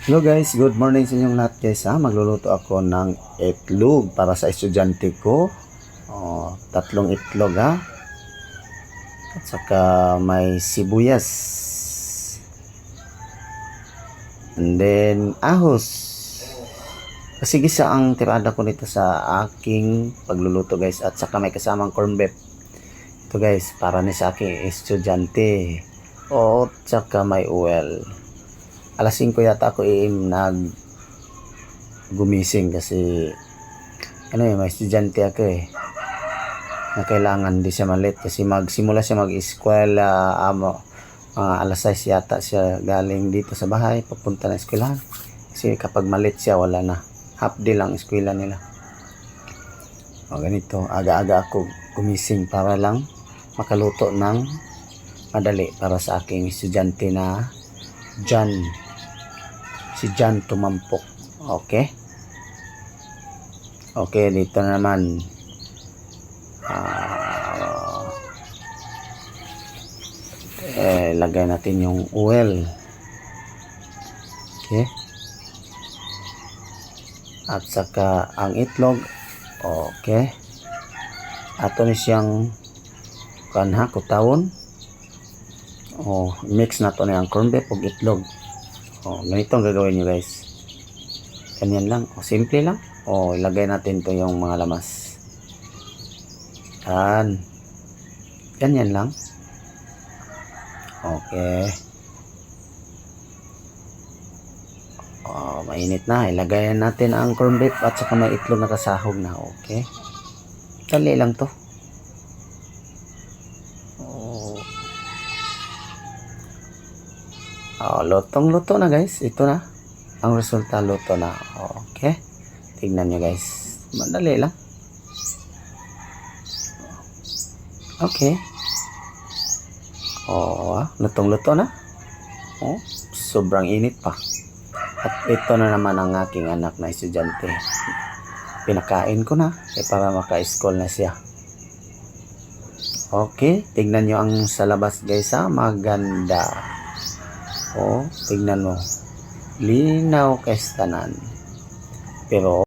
Hello guys, good morning sa inyong lahat guys ha. Magluluto ako ng itlog para sa estudyante ko. Oh, tatlong itlog ha. At saka may sibuyas. And then ahos. Kasi gisa ang tirada ko nito sa aking pagluluto guys. At saka may kasamang corn beef. Ito guys, para ni sa aking estudyante. O, at saka may oil alas 5 yata ako im nag gumising kasi ano eh, may estudyante ako eh na kailangan di siya malit kasi magsimula siya mag-eskwela amo mga alas 6 yata siya galing dito sa bahay papunta na eskwelahan. Kasi kapag malit siya wala na. Half day lang eskwela nila. O ganito. Aga-aga ako gumising para lang makaluto ng madali para sa aking estudyante na John si John Tumampok. Okay? Okay, dito naman. Ah, eh, lagay natin yung oil. Okay? At saka ang itlog. Okay? Ato ni siyang kanha kutawon. Oh, mix na to na ang corned beef ug itlog. Oh, ganito ang gagawin nyo guys. Ganyan lang. O, simple lang. O, ilagay natin to yung mga lamas. Yan. Ganyan lang. Okay. Oh, mainit na. Ilagay natin ang corned beef at saka may itlog na kasahog na. Okay. Dali lang to. Oh, lutong luto na guys. Ito na. Ang resulta luto na. Okay. Tignan nyo guys. Madali lang. Okay. Oh, lutong luto na. Oh, sobrang init pa. At ito na naman ang aking anak na estudyante. Pinakain ko na eh, para maka-school na siya. Okay, tignan nyo ang sa labas guys ha. Maganda. Oh, tignan mo. Linaw kay tanan. Pero